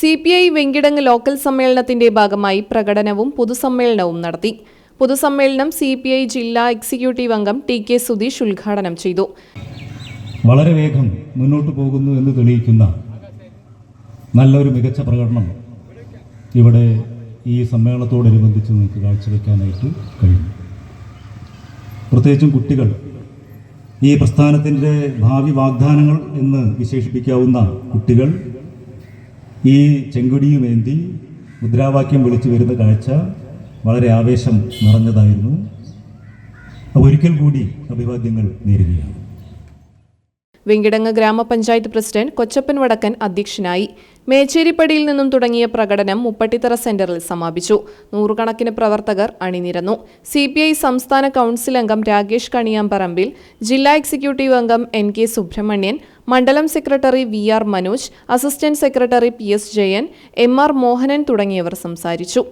C P I Venkitangu local സമ്മേളനത്തിന്റെ ഭാഗമായി പ്രകടനവും പൊതുസമ്മേളനവും നടത്തി. പൊതുസമ്മേളനം സി പി ഐ ജില്ലാ എക്സിക്യൂട്ടീവ് അംഗം ടി കെ സുധീഷ് ഉദ്ഘാടനം ചെയ്തു. വളരെ വേഗം മുന്നോട്ട് പോകുന്നു എന്ന് തെളിയിക്കുന്ന നല്ലൊരു മികച്ച പ്രകടനം ഇവിടെ ഈ സമ്മേളനത്തോടനുബന്ധിച്ച് നിങ്ങൾക്ക് കാഴ്ചവെക്കാനായിട്ട് കഴിഞ്ഞു പ്രത്യേകിച്ചും കുട്ടികൾ ഈ പ്രസ്ഥാനത്തിന്റെ ഭാവി വാഗ്ദാനങ്ങൾ എന്ന് വിശേഷിപ്പിക്കാവുന്ന കുട്ടികൾ ഈ ചെങ്കുടിയുമേന്തി മുദ്രാവാക്യം വിളിച്ചു വരുന്ന കാഴ്ച വളരെ ആവേശം നിറഞ്ഞതായിരുന്നു. അപ്പോൾ ഒരിക്കൽ കൂടി അഭിവാദ്യങ്ങൾ നേരുകയാണ്. വെങ്കിടങ്ങ് ഗ്രാമപഞ്ചായത്ത് പ്രസിഡന്റ് കൊച്ചപ്പൻ വടക്കൻ അധ്യക്ഷനായി മേച്ചേരിപ്പടിയിൽ നിന്നും തുടങ്ങിയ പ്രകടനം മുപ്പട്ടിത്തറ സെന്ററിൽ സമാപിച്ചു. നൂറുകണക്കിന് പ്രവർത്തകർ അണിനിരന്നു. സി പി ഐ സംസ്ഥാന കൗൺസിൽ അംഗം രാകേഷ് കണിയാമ്പറമ്പിൽ ജില്ലാ എക്സിക്യൂട്ടീവ് അംഗം എൻ കെ സുബ്രഹ്മണ്യൻ മണ്ഡലം secretary V R Manoj assistant secretary P S Jayan M R Mohanan തുടങ്ങിയവർ സംസാരിച്ചു.